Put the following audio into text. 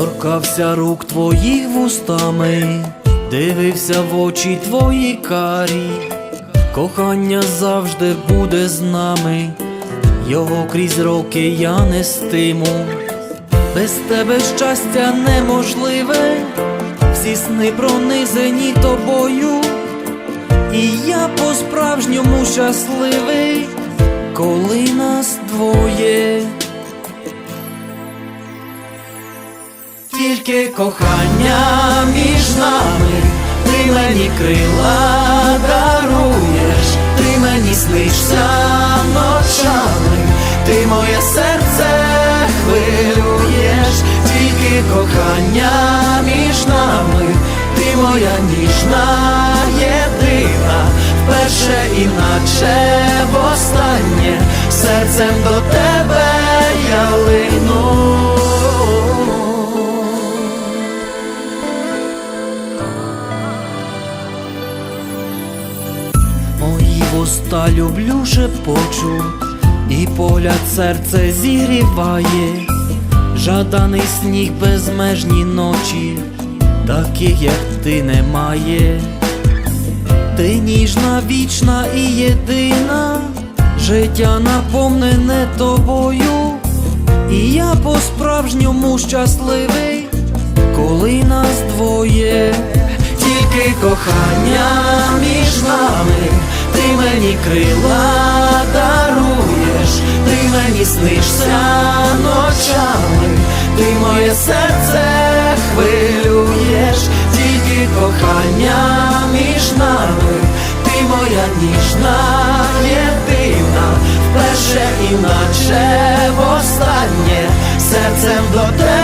торкався рук твоїх вустами, дивився в очі твої карі, кохання завжди буде з нами, його крізь роки я нестиму, без тебе щастя неможливе, всі сни пронизані тобою, і я по-справжньому щасливий, коли нас Тільки кохання між нами, ти мені крила даруєш, ти мені снишся ночами, ти моє серце хвилюєш, тільки кохання між нами, ти моя ніжна єдина, вперше іначе востаннє, серцем до тебе я лину. Мої вуста люблю шепочу, і погляд серце зігріває, жаданий сніг безмежні ночі, таких як ти немає. Ти ніжна, вічна і єдина, життя наповнене тобою, і я по-справжньому щасливий, коли нас двоє, тільки кохання мені крила даруєш, ти мені снишся ночами, ти моє серце хвилюєш, тільки кохання між нами, ти моя ніжна єдина, вперше іначе востаннє, серцем до тебе